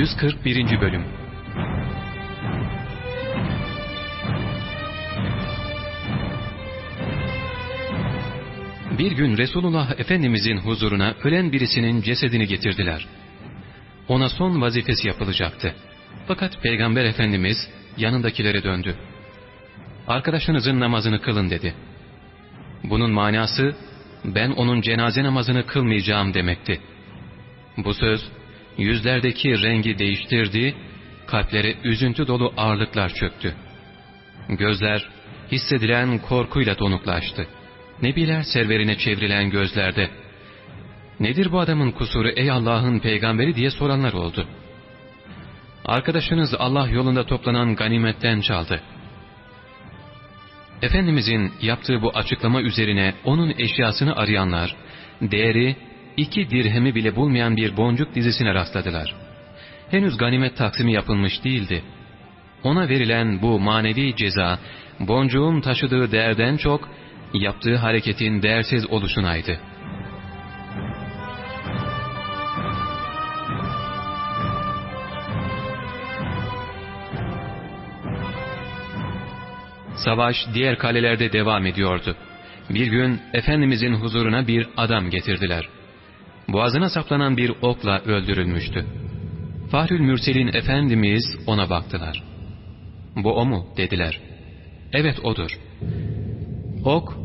141. Bölüm Bir gün Resulullah Efendimizin huzuruna ölen birisinin cesedini getirdiler. Ona son vazifesi yapılacaktı. Fakat Peygamber Efendimiz yanındakilere döndü. Arkadaşınızın namazını kılın dedi. Bunun manası ben onun cenaze namazını kılmayacağım demekti. Bu söz yüzlerdeki rengi değiştirdi, kalplere üzüntü dolu ağırlıklar çöktü. Gözler hissedilen korkuyla donuklaştı. Nebiler serverine çevrilen gözlerde ''Nedir bu adamın kusuru ey Allah'ın peygamberi?'' diye soranlar oldu. Arkadaşınız Allah yolunda toplanan ganimetten çaldı. Efendimizin yaptığı bu açıklama üzerine onun eşyasını arayanlar, değeri iki dirhemi bile bulmayan bir boncuk dizisine rastladılar. Henüz ganimet taksimi yapılmış değildi. Ona verilen bu manevi ceza, boncuğun taşıdığı değerden çok, yaptığı hareketin değersiz oluşunaydı. Savaş diğer kalelerde devam ediyordu. Bir gün Efendimizin huzuruna bir adam getirdiler. Boğazına saplanan bir okla öldürülmüştü. Fahrül Mürselin Efendimiz ona baktılar. Bu o mu dediler. Evet odur. Ok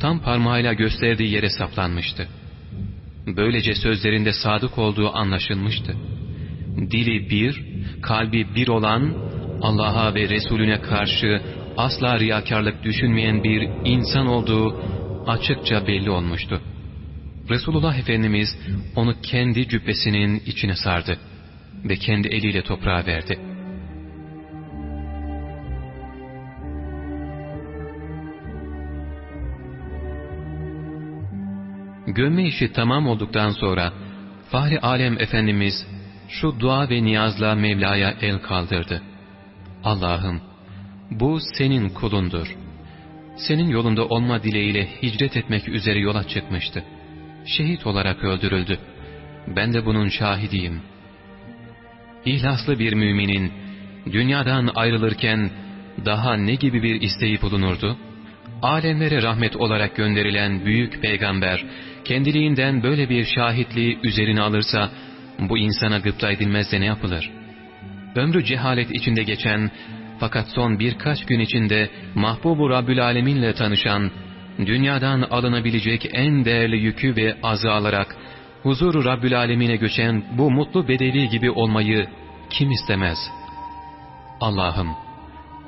tam parmağıyla gösterdiği yere saplanmıştı. Böylece sözlerinde sadık olduğu anlaşılmıştı. Dili bir, kalbi bir olan, Allah'a ve Resulüne karşı asla riyakarlık düşünmeyen bir insan olduğu açıkça belli olmuştu. Resulullah Efendimiz onu kendi cübbesinin içine sardı ve kendi eliyle toprağa verdi. Gömme işi tamam olduktan sonra Fahri Alem Efendimiz şu dua ve niyazla Mevla'ya el kaldırdı. Allah'ım bu senin kulundur. Senin yolunda olma dileğiyle hicret etmek üzere yola çıkmıştı. Şehit olarak öldürüldü. Ben de bunun şahidiyim. İhlaslı bir müminin dünyadan ayrılırken daha ne gibi bir isteği bulunurdu? Alemlere rahmet olarak gönderilen büyük peygamber kendiliğinden böyle bir şahitliği üzerine alırsa bu insana gıpta edilmez ne yapılır? Ömrü cehalet içinde geçen fakat son birkaç gün içinde Mahbubu Rabbül Alemin'le tanışan, dünyadan alınabilecek en değerli yükü ve azı alarak huzuru Rabbül Alemin'e göçen bu mutlu bedevi gibi olmayı kim istemez? Allah'ım,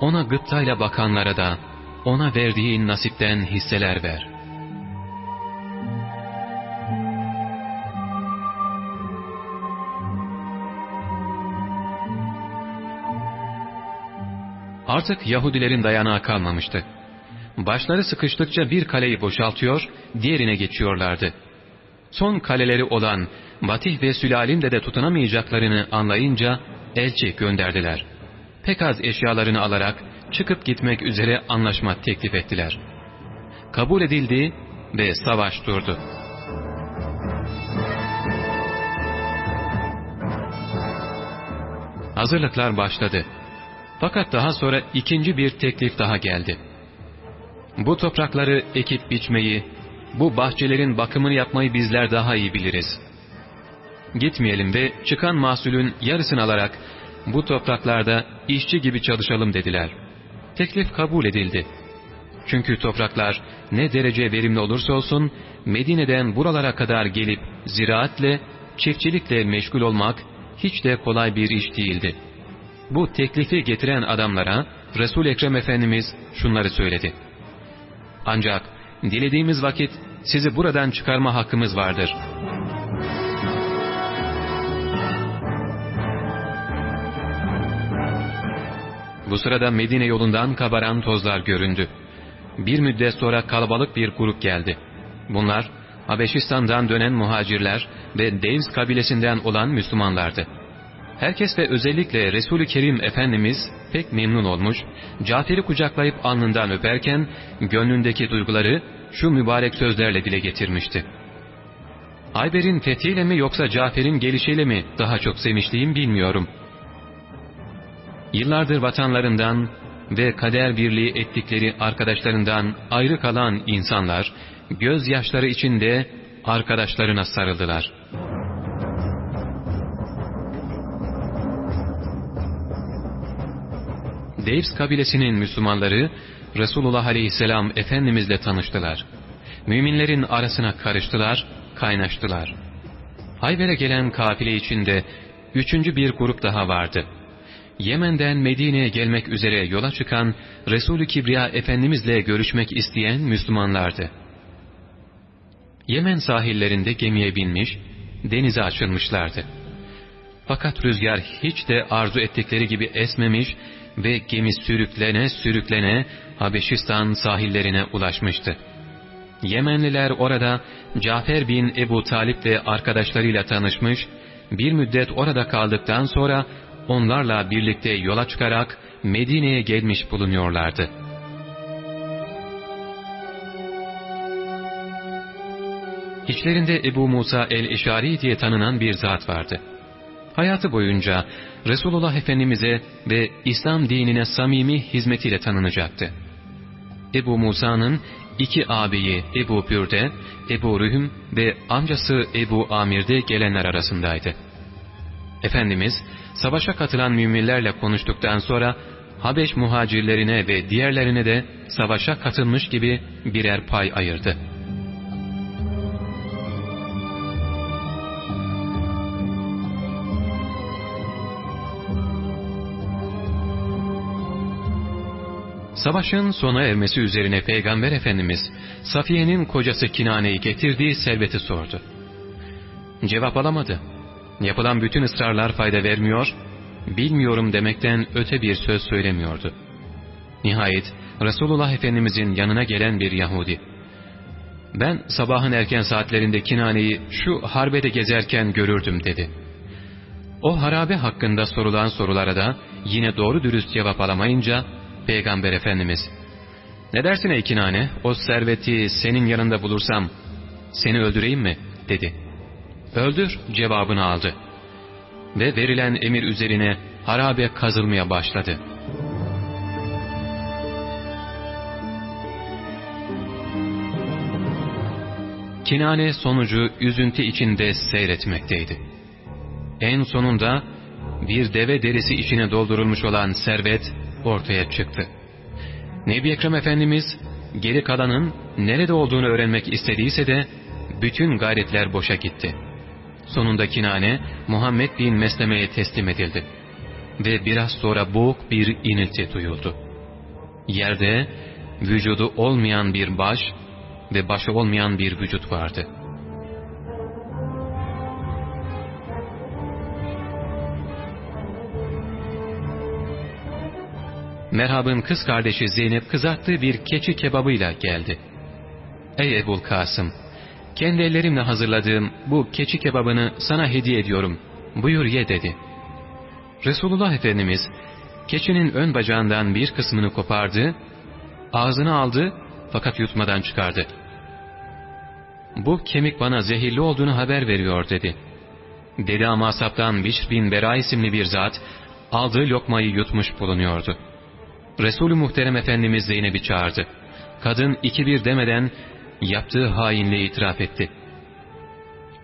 ona gıptayla bakanlara da, ona verdiğin nasipten hisseler ver.'' Artık Yahudilerin dayanağı kalmamıştı. Başları sıkıştıkça bir kaleyi boşaltıyor, diğerine geçiyorlardı. Son kaleleri olan Batih ve Sülal'in de tutunamayacaklarını anlayınca elçi gönderdiler. Pek az eşyalarını alarak çıkıp gitmek üzere anlaşma teklif ettiler. Kabul edildi ve savaş durdu. Hazırlıklar başladı. Fakat daha sonra ikinci bir teklif daha geldi. Bu toprakları ekip biçmeyi, bu bahçelerin bakımını yapmayı bizler daha iyi biliriz. Gitmeyelim ve çıkan mahsulün yarısını alarak bu topraklarda işçi gibi çalışalım dediler. Teklif kabul edildi. Çünkü topraklar ne derece verimli olursa olsun Medine'den buralara kadar gelip ziraatle, çiftçilikle meşgul olmak hiç de kolay bir iş değildi. Bu teklifi getiren adamlara Resul Ekrem Efendimiz şunları söyledi. Ancak dilediğimiz vakit sizi buradan çıkarma hakkımız vardır. Bu sırada Medine yolundan kabaran tozlar göründü. Bir müddet sonra kalabalık bir grup geldi. Bunlar Habeşistan'dan dönen muhacirler ve Devs kabilesinden olan Müslümanlardı. Herkes ve özellikle Resul-i Kerim Efendimiz pek memnun olmuş, Cafer'i kucaklayıp alnından öperken gönlündeki duyguları şu mübarek sözlerle dile getirmişti. Hayber'in fethiyle mi yoksa Cafer'in gelişiyle mi daha çok sevinçliyim bilmiyorum. Yıllardır vatanlarından ve kader birliği ettikleri arkadaşlarından ayrı kalan insanlar, gözyaşları içinde arkadaşlarına sarıldılar. Devs kabilesinin Müslümanları Resulullah Aleyhisselam Efendimizle tanıştılar. Müminlerin arasına karıştılar, kaynaştılar. Hayber'e gelen kafile içinde üçüncü bir grup daha vardı. Yemen'den Medine'ye gelmek üzere yola çıkan Resulü Kibriya Efendimizle görüşmek isteyen Müslümanlardı. Yemen sahillerinde gemiye binmiş, denize açılmışlardı. Fakat rüzgar hiç de arzu ettikleri gibi esmemiş ve gemi sürüklene sürüklene Habeşistan sahillerine ulaşmıştı. Yemenliler orada Cafer bin Ebu Talip ve arkadaşlarıyla tanışmış, bir müddet orada kaldıktan sonra onlarla birlikte yola çıkarak Medine'ye gelmiş bulunuyorlardı. İçlerinde Ebu Musa el-Eşari diye tanınan bir zat vardı. Hayatı boyunca Resulullah Efendimiz'e ve İslam dinine samimi hizmetiyle tanınacaktı. Ebu Musa'nın iki ağabeyi Ebu Bürde, Ebu Rühüm ve amcası Ebu Amir'de gelenler arasındaydı. Efendimiz, savaşa katılan müminlerle konuştuktan sonra Habeş muhacirlerine ve diğerlerine de savaşa katılmış gibi birer pay ayırdı. Savaşın sona ermesi üzerine Peygamber Efendimiz Safiye'nin kocası Kinane'yi getirdiği serveti sordu. Cevap alamadı. Yapılan bütün ısrarlar fayda vermiyor, bilmiyorum demekten öte bir söz söylemiyordu. Nihayet Resulullah Efendimizin yanına gelen bir Yahudi, ben sabahın erken saatlerinde Kinane'yi şu harbede gezerken görürdüm dedi. O harabe hakkında sorulan sorulara da yine doğru dürüst cevap alamayınca Peygamber Efendimiz ''Ne dersin ey Kinane o serveti senin yanında bulursam seni öldüreyim mi?'' dedi. ''Öldür'' cevabını aldı. Ve verilen emir üzerine harabe kazılmaya başladı. Kinane sonucu üzüntü içinde seyretmekteydi. En sonunda bir deve derisi içine doldurulmuş olan servet ortaya çıktı. Nebi Ekrem Efendimiz geri kalanın nerede olduğunu öğrenmek istediyse de bütün gayretler boşa gitti. Sonunda Kinane Muhammed bin Mesleme'ye teslim edildi. Ve biraz sonra boğuk bir inilti duyuldu. Yerde vücudu olmayan bir baş ve başı olmayan bir vücut vardı. Merhab'ın kız kardeşi Zeynep kızarttığı bir keçi kebabıyla geldi. Ey Ebul Kasım! Kendi ellerimle hazırladığım bu keçi kebabını sana hediye ediyorum. Buyur ye dedi. Resulullah Efendimiz keçinin ön bacağından bir kısmını kopardı, ağzına aldı fakat yutmadan çıkardı. Bu kemik bana zehirli olduğunu haber veriyor dedi. Dedi ama asaptan Bişr bin Bera isimli bir zat aldığı lokmayı yutmuş bulunuyordu. Resulü Muhterem Efendimiz Zeynep'i çağırdı. Kadın iki bir demeden yaptığı hainliği itiraf etti.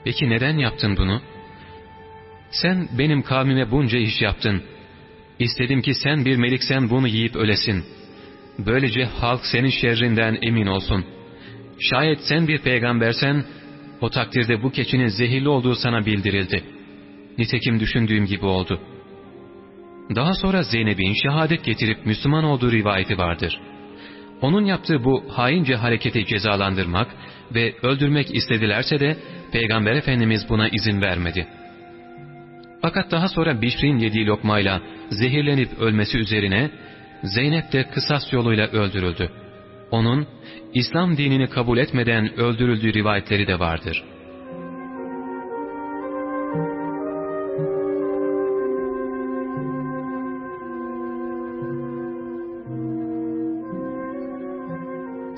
Peki neden yaptın bunu? Sen benim kavmime bunca iş yaptın. İstedim ki sen bir meliksen bunu yiyip ölesin. Böylece halk senin şerrinden emin olsun. Şayet sen bir peygambersen, o takdirde bu keçinin zehirli olduğu sana bildirildi. Nitekim düşündüğüm gibi oldu.'' Daha sonra Zeynep'in şehadet getirip Müslüman olduğu rivayeti vardır. Onun yaptığı bu haince hareketi cezalandırmak ve öldürmek istedilerse de Peygamber Efendimiz buna izin vermedi. Fakat daha sonra Bişr'in yediği lokmayla zehirlenip ölmesi üzerine Zeynep de kısas yoluyla öldürüldü. Onun İslam dinini kabul etmeden öldürüldüğü rivayetleri de vardır.''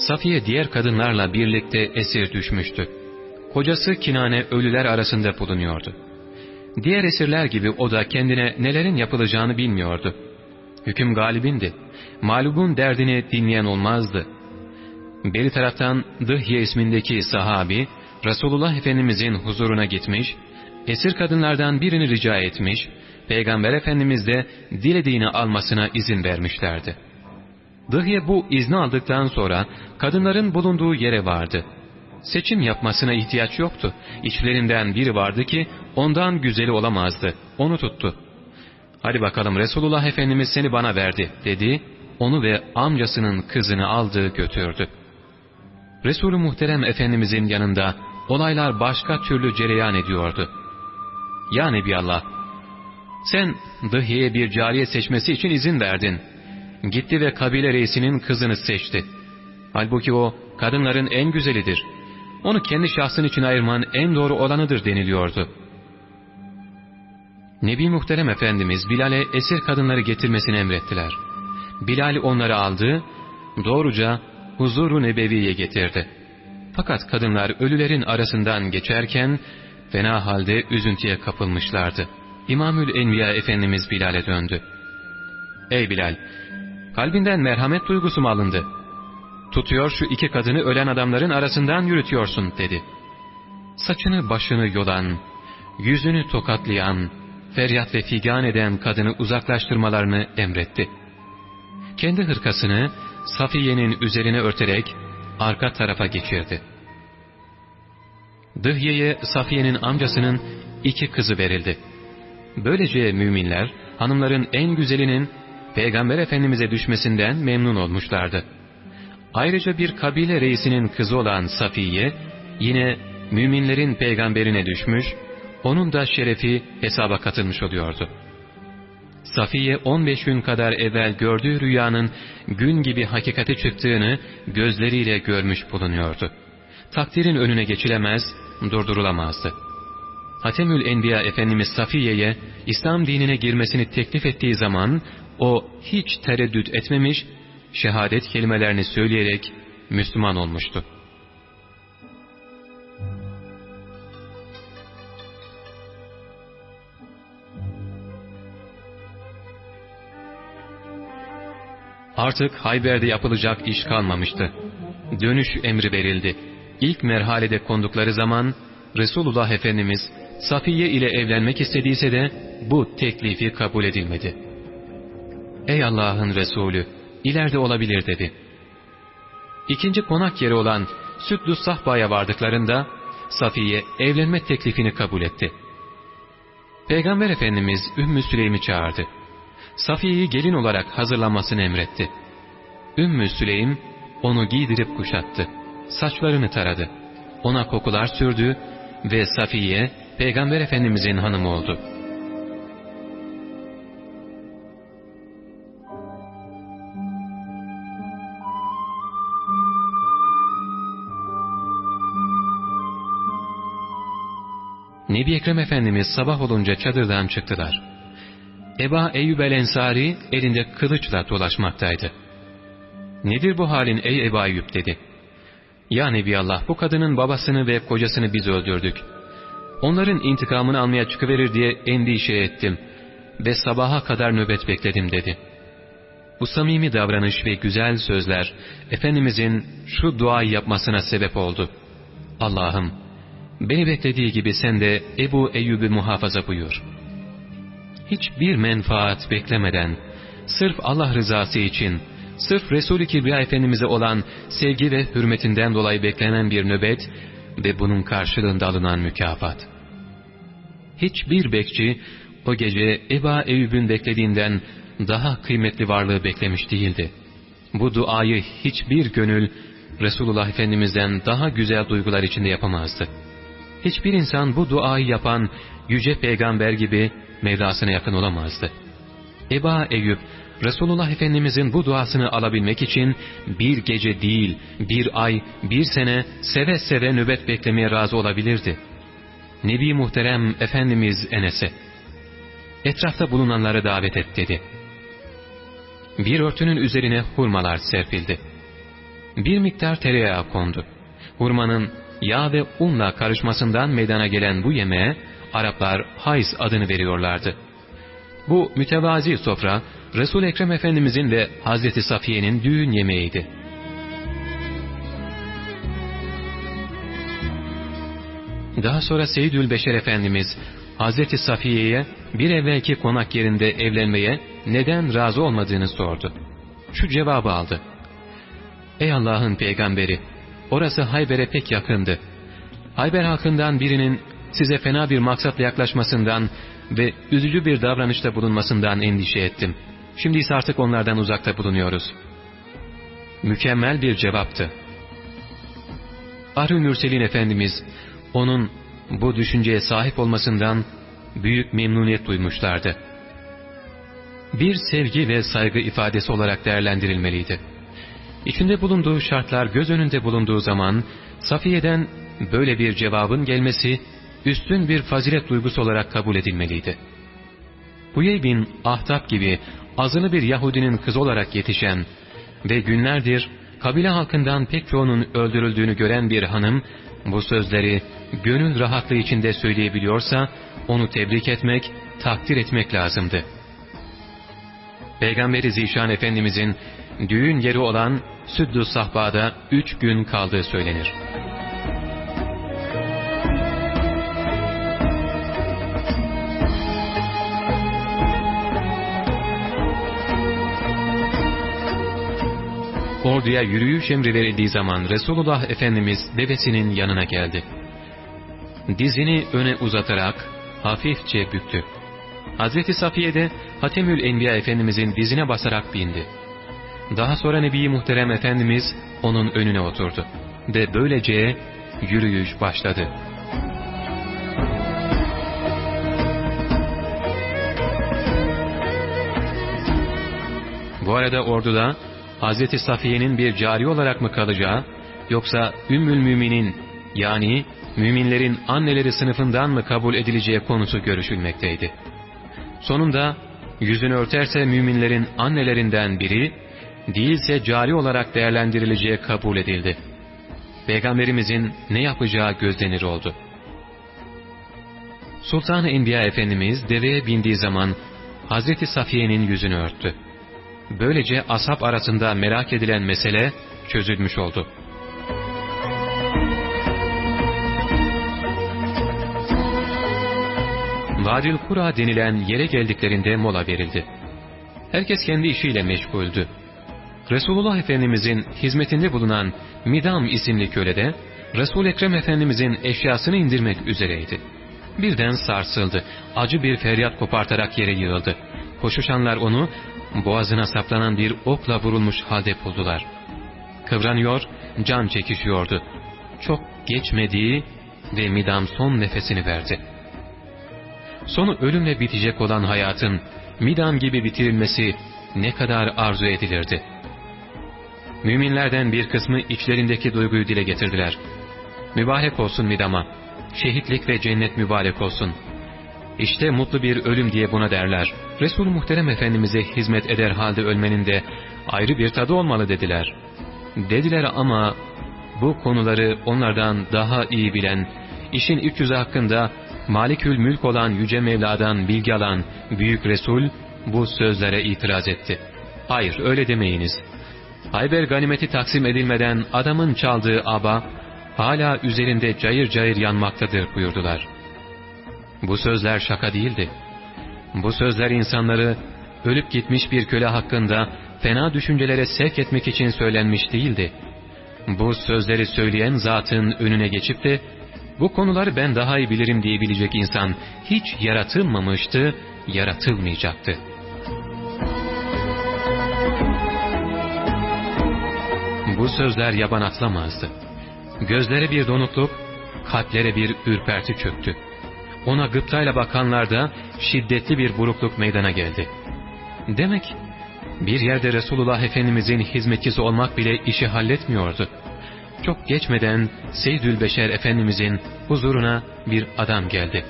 Safiye diğer kadınlarla birlikte esir düşmüştü. kocası Kinane ölüler arasında bulunuyordu. Diğer esirler gibi o da kendine nelerin yapılacağını bilmiyordu. Hüküm galibindi. Mağlubun derdini dinleyen olmazdı. Beri taraftan Dıhye ismindeki sahabi, Resulullah Efendimizin huzuruna gitmiş, esir kadınlardan birini rica etmiş, Peygamber Efendimiz de dilediğini almasına izin vermişlerdi. Dıhye bu izni aldıktan sonra kadınların bulunduğu yere vardı. Seçim yapmasına ihtiyaç yoktu. İçlerinden biri vardı ki ondan güzeli olamazdı. Onu tuttu. Hadi bakalım Resulullah Efendimiz seni bana verdi dedi. Onu ve amcasının kızını aldı götürdü. Resulü Muhterem Efendimizin yanında olaylar başka türlü cereyan ediyordu. Ya Nebiallah, sen Dıhiye'ye bir cariye seçmesi için izin verdin. Gitti ve kabile reisinin kızını seçti. Halbuki o kadınların en güzelidir. Onu kendi şahsın için ayırman en doğru olanıdır deniliyordu. Nebi Muhterem Efendimiz Bilal'e esir kadınları getirmesini emrettiler. Bilal onları aldı, doğruca huzuru nebeviye getirdi. Fakat kadınlar ölülerin arasından geçerken fena halde üzüntüye kapılmışlardı. İmamül Enbiya Efendimiz Bilal'e döndü. Ey Bilal! Kalbinden merhamet duygusu mu alındı? Tutuyor şu iki kadını ölen adamların arasından yürütüyorsun dedi. Saçını başını yolan, yüzünü tokatlayan, feryat ve figan eden kadını uzaklaştırmalarını emretti. Kendi hırkasını Safiye'nin üzerine örterek arka tarafa geçirdi. Dıhye'ye Safiye'nin amcasının iki kızı verildi. Böylece müminler hanımların en güzelinin Peygamber Efendimiz'e düşmesinden memnun olmuşlardı. Ayrıca bir kabile reisinin kızı olan Safiye yine müminlerin peygamberine düşmüş, onun da şerefi hesaba katılmış oluyordu. Safiye 15 gün kadar evvel gördüğü rüyanın gün gibi hakikati çıktığını gözleriyle görmüş bulunuyordu. Takdirin önüne geçilemez, durdurulamazdı. Hatemül Enbiya Efendimiz Safiye'ye İslam dinine girmesini teklif ettiği zaman o hiç tereddüt etmemiş, şehadet kelimelerini söyleyerek Müslüman olmuştu. Artık Hayber'de yapılacak iş kalmamıştı. Dönüş emri verildi. İlk merhalede kondukları zaman Resulullah Efendimiz Safiye ile evlenmek istediyse de bu teklifi kabul edilmedi. Ey Allah'ın Resulü, ileride olabilir dedi. İkinci konak yeri olan Sütlü Sahba'ya vardıklarında Safiye evlenme teklifini kabul etti. Peygamber Efendimiz Ümmü Süleym'i çağırdı. Safiye'yi gelin olarak hazırlanmasını emretti. Ümmü Süleym onu giydirip kuşattı. Saçlarını taradı. Ona kokular sürdü ve Safiye Peygamber Efendimizin hanımı oldu. Nebi Ekrem Efendimiz sabah olunca çadırdan çıktılar. Eba Eyyub el Ensari elinde kılıçla dolaşmaktaydı. ''Nedir bu halin ey Eba Eyyub?'' dedi. ''Ya Allah, bu kadının babasını ve kocasını biz öldürdük. Onların intikamını almaya çıkıverir diye endişe ettim ve sabaha kadar nöbet bekledim.'' dedi. Bu samimi davranış ve güzel sözler Efendimizin şu duayı yapmasına sebep oldu. Allah'ım beni beklediği gibi sen de Ebu Eyyub'u muhafaza buyur. Hiçbir menfaat beklemeden, sırf Allah rızası için, sırf Resul-i Kibriya Efendimiz'e olan sevgi ve hürmetinden dolayı beklenen bir nöbet ve bunun karşılığında alınan mükafat. Hiçbir bekçi o gece Eba Eyyub'un beklediğinden daha kıymetli varlığı beklemiş değildi. Bu duayı hiçbir gönül Resulullah Efendimiz'den daha güzel duygular içinde yapamazdı. Hiçbir insan bu duayı yapan yüce peygamber gibi Mevlasına yakın olamazdı. Eba Eyüp, Resulullah Efendimizin bu duasını alabilmek için bir gece değil, bir ay, bir sene seve seve nöbet beklemeye razı olabilirdi. Nebi Muhterem Efendimiz Enes'e, etrafta bulunanları davet et dedi. Bir örtünün üzerine hurmalar serpildi. Bir miktar tereyağı kondu. Hurmanın yağ ve unla karışmasından meydana gelen bu yemeğe Araplar hayz adını veriyorlardı. Bu mütevazi sofra Resul-i Ekrem Efendimizin ve Hazreti Safiye'nin düğün yemeğiydi. Daha sonra Seyyidül Beşer Efendimiz Hazreti Safiye'ye bir evvelki konak yerinde evlenmeye neden razı olmadığını sordu. Şu cevabı aldı. Ey Allah'ın peygamberi! Orası Hayber'e pek yakındı. Hayber halkından birinin size fena bir maksatla yaklaşmasından ve üzücü bir davranışta bulunmasından endişe ettim. Şimdi ise artık onlardan uzakta bulunuyoruz. Mükemmel bir cevaptı. Arı Mürselin Efendimiz, onun bu düşünceye sahip olmasından büyük memnuniyet duymuşlardı. Bir sevgi ve saygı ifadesi olarak değerlendirilmeliydi. İçinde bulunduğu şartlar göz önünde bulunduğu zaman Safiye'den böyle bir cevabın gelmesi üstün bir fazilet duygusu olarak kabul edilmeliydi. Huyey bin Ahtap gibi azılı bir Yahudinin kızı olarak yetişen ve günlerdir kabile halkından pek çoğunun öldürüldüğünü gören bir hanım bu sözleri gönül rahatlığı içinde söyleyebiliyorsa onu tebrik etmek, takdir etmek lazımdı. Peygamberi Zişan Efendimizin düğün yeri olan Süddü Sahba'da üç gün kaldığı söylenir. Orduya yürüyüş emri verildiği zaman Resulullah Efendimiz devesinin yanına geldi. Dizini öne uzatarak hafifçe büktü. Hazreti Safiye de Hatemül Enbiya Efendimizin dizine basarak bindi. Daha sonra Nebi Muhterem Efendimiz onun önüne oturdu. Ve böylece yürüyüş başladı. Bu arada orduda Hazreti Safiye'nin bir cari olarak mı kalacağı, yoksa Ümmül Mümin'in yani müminlerin anneleri sınıfından mı kabul edileceği konusu görüşülmekteydi. Sonunda yüzünü örterse müminlerin annelerinden biri, değilse cari olarak değerlendirileceği kabul edildi. Peygamberimizin ne yapacağı gözlenir oldu. Sultan-ı Enbiya Efendimiz deveye bindiği zaman Hazreti Safiye'nin yüzünü örttü. Böylece ashab arasında merak edilen mesele çözülmüş oldu. Vadil Kura denilen yere geldiklerinde mola verildi. Herkes kendi işiyle meşguldü. Resulullah Efendimizin hizmetinde bulunan Midam isimli köle de Resul Ekrem Efendimizin eşyasını indirmek üzereydi. Birden sarsıldı. Acı bir feryat kopartarak yere yığıldı. Koşuşanlar onu boğazına saplanan bir okla vurulmuş halde buldular. Kıvranıyor, can çekişiyordu. Çok geçmediği ve Midam son nefesini verdi. Sonu ölümle bitecek olan hayatın Midam gibi bitirilmesi ne kadar arzu edilirdi. Müminlerden bir kısmı içlerindeki duyguyu dile getirdiler. Mübarek olsun Midam'a, şehitlik ve cennet mübarek olsun. İşte mutlu bir ölüm diye buna derler. Resul-i Muhterem Efendimiz'e hizmet eder halde ölmenin de ayrı bir tadı olmalı dediler. Dediler ama bu konuları onlardan daha iyi bilen, işin iç yüzü hakkında Malikül Mülk olan Yüce Mevla'dan bilgi alan Büyük Resul bu sözlere itiraz etti. Hayır öyle demeyiniz. Hayber ganimeti taksim edilmeden adamın çaldığı aba hala üzerinde cayır cayır yanmaktadır buyurdular. Bu sözler şaka değildi. Bu sözler insanları ölüp gitmiş bir köle hakkında fena düşüncelere sevk etmek için söylenmiş değildi. Bu sözleri söyleyen zatın önüne geçip de bu konuları ben daha iyi bilirim diyebilecek insan hiç yaratılmamıştı, yaratılmayacaktı. Bu sözler yaban atlamazdı. Gözlere bir donukluk, kalplere bir ürperti çöktü. Ona gıptayla bakanlarda şiddetli bir burukluk meydana geldi. Demek bir yerde Resulullah Efendimizin hizmetçisi olmak bile işi halletmiyordu. Çok geçmeden Seyyidül Beşer Efendimizin huzuruna bir adam geldi.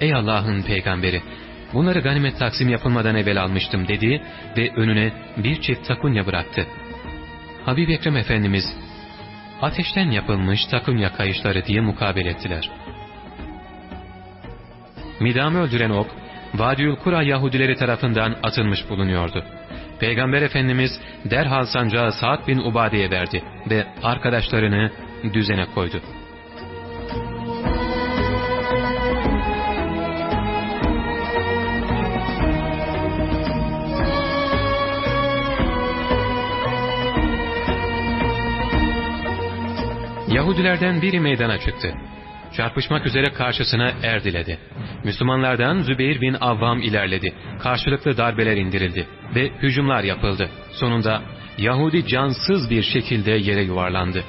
Ey Allah'ın peygamberi! Bunları ganimet taksim yapılmadan evvel almıştım dedi ve önüne bir çift takunya bıraktı. Habib Ekrem Efendimiz, ateşten yapılmış takunya kayışları diye mukabele ettiler. Midam'ı öldüren ok, Vadiül Kura Yahudileri tarafından atılmış bulunuyordu. Peygamber Efendimiz derhal sancağı Sa'd bin Ubade'ye verdi ve arkadaşlarını düzene koydu. Yahudilerden biri meydana çıktı. Çarpışmak üzere karşısına er diledi. Müslümanlardan Zübeyir bin Avvam ilerledi. Karşılıklı darbeler indirildi ve hücumlar yapıldı. Sonunda Yahudi cansız bir şekilde yere yuvarlandı.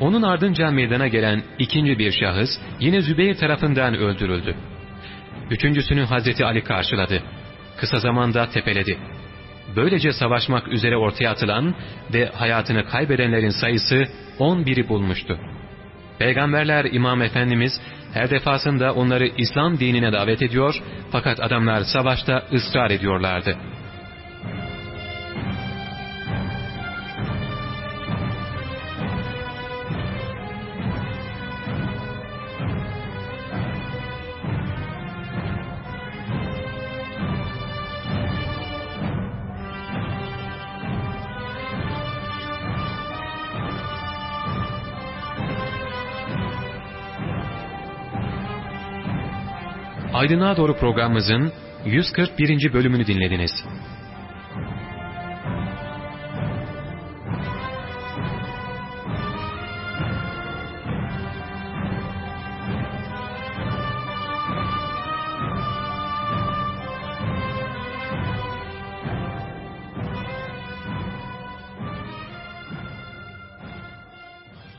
Onun ardınca meydana gelen ikinci bir şahıs yine Zübeyir tarafından öldürüldü. Üçüncüsünü Hazreti Ali karşıladı. Kısa zamanda tepeledi. Böylece savaşmak üzere ortaya atılan ve hayatını kaybedenlerin sayısı 11'i bulmuştu. Peygamberler İmam Efendimiz her defasında onları İslam dinine davet ediyor fakat adamlar savaşta ısrar ediyorlardı. Aydınlığa Doğru programımızın 141. bölümünü dinlediniz.